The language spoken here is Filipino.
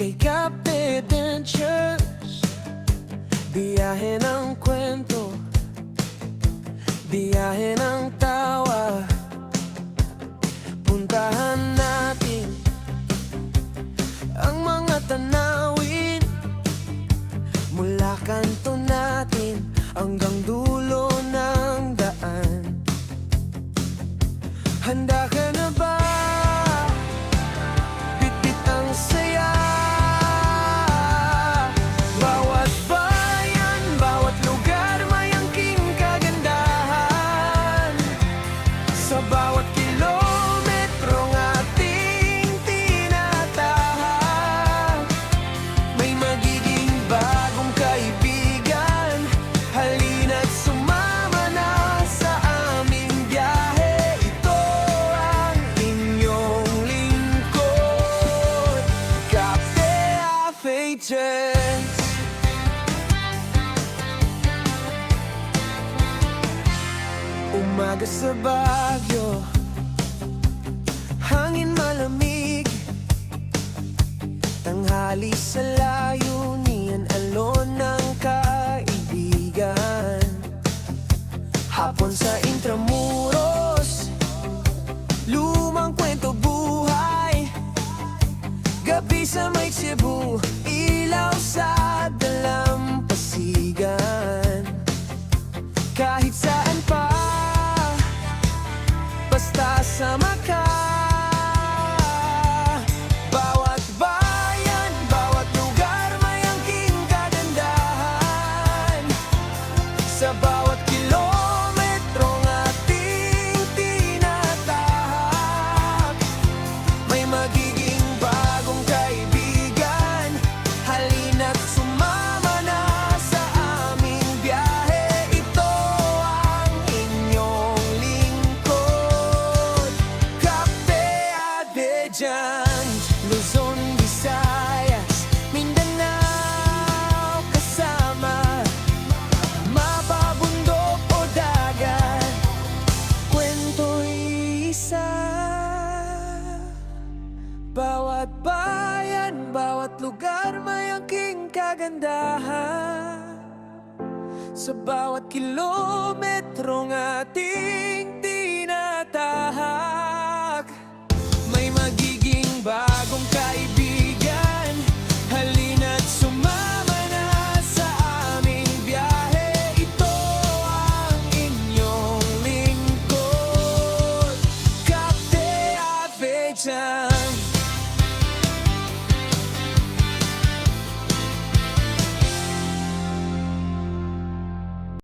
Kay Adventures Biyahe ng kwento Biyahe ng tawa Puntahan natin Ang mga tanawin. Mula kanto natin Hanggang dulo ng daan. Handa ka na ba? Affeitures Umaga sa Baguio Hangin malamig. Tanghali sa layunian Alon ng kaibigan. Hapon sa Intramuros Lumang kwento buhay. Gabi sa may Cebu Ilaw sa dalampasigan. Kahit saan pa Basta sama ka. Bawat bayan, bawat lugar May angking kagandahan. Sa bawat kilometro ng ating tinatahak May magiging Bawat bayan, bawat lugar May angking kagandahan. Sa bawat kilometro ng ating tinatahak